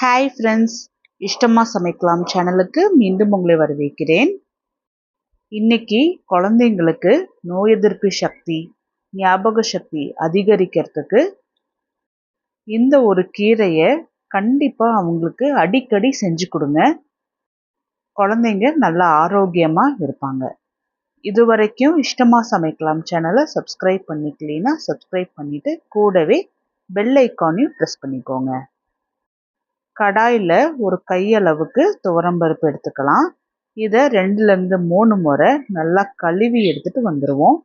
Hi friends இஷ்டமாக சமைக்கலாம் சேனலுக்கு மீண்டும் உங்களை வரவேற்கிறேன். இன்னைக்கு குழந்தைங்களுக்கு நோய் எதிர்ப்பு சக்தி ஞாபக சக்தி அதிகரிக்கிறதுக்கு இந்த ஒரு கீரையை கண்டிப்பாக அவங்களுக்கு அடிக்கடி செஞ்சு கொடுங்க. குழந்தைங்க நல்லா ஆரோக்கியமாக இருப்பாங்க. இது வரைக்கும் இஷ்டமாக சமைக்கலாம் சேனலை சப்ஸ்கிரைப் பண்ணிக்கலனா சப்ஸ்கிரைப் பண்ணிவிட்டு கூடவே பெல் ஐக்கானையும் ப்ரெஸ் பண்ணிக்கோங்க. கடாயில் ஒரு கையளவுக்கு துவரம்பருப்பு எடுத்துக்கலாம். இதை ரெண்டுலேருந்து மூணு முறை நல்லா கழுவி எடுத்துகிட்டு வந்துடுவோம்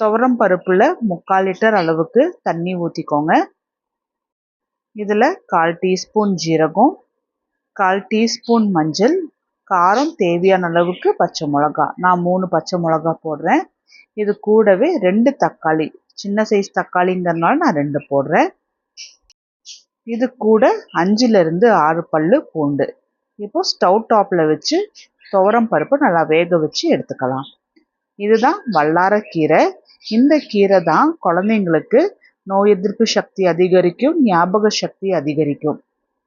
துவரம் பருப்பில் முக்கால் லிட்டர் அளவுக்கு தண்ணி ஊற்றிக்கோங்க இதில் கால் டீஸ்பூன் ஜீரகம் கால் டீஸ்பூன் மஞ்சள் காரம் தேவையான அளவுக்கு பச்சை மிளகா. நான் மூணு பச்சை மிளகா போடுறேன். இது கூடவே ரெண்டு தக்காளி. சின்ன சைஸ் தக்காளிங்கிறதுனால நான் ரெண்டு போடுறேன். இது கூட அஞ்சுலேருந்து ஆறு பல் பூண்டு. இப்போ ஸ்டவ் டாப்பில் வச்சு துவரம் பருப்பு நல்லா வேக வச்சு எடுத்துக்கலாம். இதுதான் வல்லாரக்கீரை இந்த கீரை தான் குழந்தைங்களுக்கு நோய் எதிர்ப்பு சக்தி அதிகரிக்கும் ஞாபக சக்தி அதிகரிக்கும்.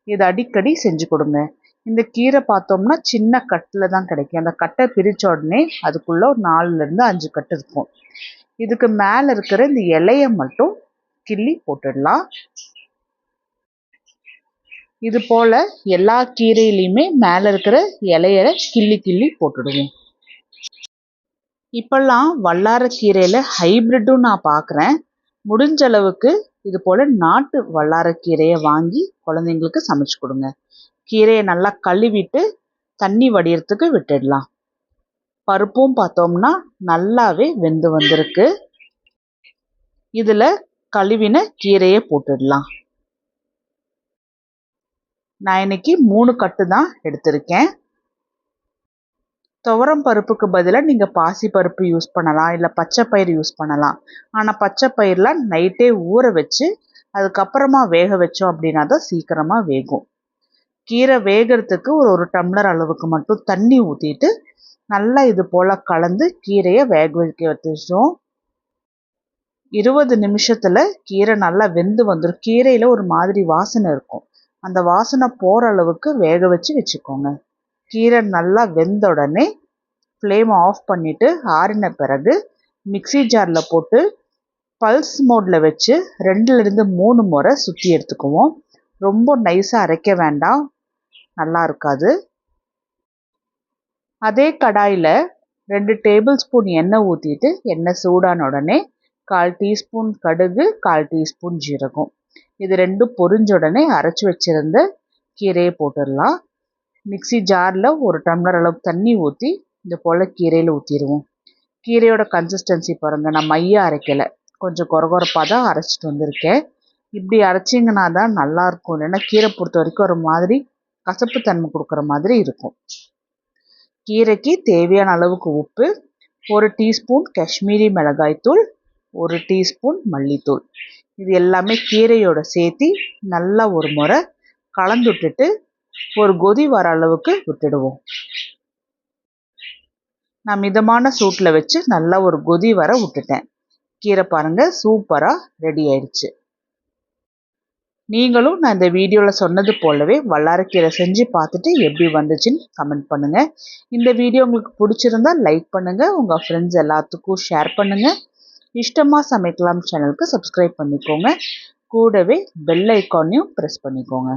இது அடிக்கடி செஞ்சு கொடுங்க. இந்த கீரை பார்த்தோம்னா சின்ன கட்டில் தான் கிடைக்கும். அந்த கட்டை பிரித்த உடனே அதுக்குள்ளே ஒரு நாலுலேருந்து அஞ்சு கட்டு இருக்கும். இதுக்கு மேலே இருக்கிற இந்த இலையை மட்டும் கிள்ளி போட்டுடலாம். இது போல் எல்லா கீரையிலையுமே மேலே இருக்கிற இலையரை கிள்ளி கிள்ளி போட்டுடுவோம். இப்போல்லாம் வல்லார கீரையில் ஹைப்ரிட்டும் நான் பார்க்குறேன் முடிஞ்ச அளவுக்கு இது போல் நாட்டு வல்லாரக்கீரையை வாங்கி குழந்தைங்களுக்கு சமைச்சு கொடுங்க. கீரையை நல்லா கழுவிட்டு தண்ணி வடிகிறதுக்கு விட்டுடலாம். பருப்பும் பார்த்தோம்னா நல்லாவே வெந்து வந்திருக்கு. இதில் கழுவின கீரையை போட்டுடலாம். நான் இன்னைக்கு மூணு கட்டு தான் எடுத்திருக்கேன். துவரம் பருப்புக்கு பதிலாக நீங்கள் பாசி பருப்பு யூஸ் பண்ணலாம் இல்லை பச்சை பயிர் யூஸ் பண்ணலாம். ஆனால் பச்சை பயிரெலாம் நைட்டே ஊற வச்சு அதுக்கப்புறமா வேக வச்சோம் அப்படின்னா தான் சீக்கிரமாக வேகும். கீரை வேகிறதுக்கு ஒரு ஒரு டம்ளர் அளவுக்கு மட்டும் தண்ணி ஊற்றிட்டு நல்லா இது போல் கலந்து கீரையை வேக வைக்க வச்சிட்டோம் இருபது நிமிஷத்தில் கீரை நல்லா வெந்து வந்துடும் கீரையில் ஒரு மாதிரி வாசனை இருக்கும். அந்த வாசனை போகிற அளவுக்கு வேக வச்சு வச்சுக்கோங்க. கீரை நல்லா வெந்த உடனே ஃப்ளேம் ஆஃப் பண்ணிவிட்டு ஆறின பிறகு மிக்சி ஜாரில் போட்டு பல்ஸ் மோடில் வச்சு ரெண்டுலேருந்து மூணு முறை சுற்றி எடுத்துக்குவோம். ரொம்ப நைஸாக அரைக்க வேண்டாம். நல்லா இருக்காது. அதே கடாயில் ரெண்டு டேபிள் ஸ்பூன் எண்ணெய் ஊற்றிட்டு எண்ணெய் சூடான உடனே கால் டீஸ்பூன் கடுகு கால் டீஸ்பூன் ஜீரகம். இது ரெண்டும் பொரிஞ்ச உடனே அரைச்சி வச்சுருந்த கீரையை போட்டுடலாம். மிக்சி ஜாரில் ஒரு டம்ளர் அளவுக்கு தண்ணி ஊற்றி இந்த போல் கீரையில் ஊற்றிடுவோம் கீரையோட கன்சிஸ்டன்சி பாருங்கள் நான் மையாக அரைக்கலை. கொஞ்சம் குறகுறப்பாக தான் அரைச்சிட்டு வந்திருக்கேன். இப்படி அரைச்சிங்கன்னா தான் நல்லாயிருக்கும் இல்லைன்னா கீரை பொறுத்த வரைக்கும் ஒரு மாதிரி கசப்பு தன்மை கொடுக்குற மாதிரி இருக்கும். கீரைக்கு தேவையான அளவுக்கு உப்பு ஒரு டீஸ்பூன் காஷ்மீரி மிளகாய்த்தூள் ஒரு டீஸ்பூன் மல்லித்தூள். இது எல்லாமே கீரையோட சேர்த்து நல்லா ஒரு முறை கலந்து விட்டுட்டு ஒரு கொதி வர அளவுக்கு விட்டுடுவோம். நான் மிதமான சூட்டில் வச்சு நல்லா ஒரு கொதி வர விட்டுட்டேன். கீரை பாருங்கள் சூப்பராக ரெடி ஆயிடுச்சு. நீங்களும் நான் இந்த வீடியோவில் சொன்னது போலவே வல்லாரக்கீரை செஞ்சு பார்த்துட்டு எப்படி வந்துச்சுன்னு கமெண்ட் பண்ணுங்கள் இந்த வீடியோ உங்களுக்கு பிடிச்சிருந்தா லைக் பண்ணுங்கள் உங்கள் ஃப்ரெண்ட்ஸ் எல்லாத்துக்கும் ஷேர் பண்ணுங்கள் இஷ்டமாக சமைக்கலாம் சேனலுக்கு சப்ஸ்கிரைப் பண்ணிக்கோங்க. கூடவே பெல் ஐக்கானையும் ப்ரெஸ் பண்ணிக்கோங்க.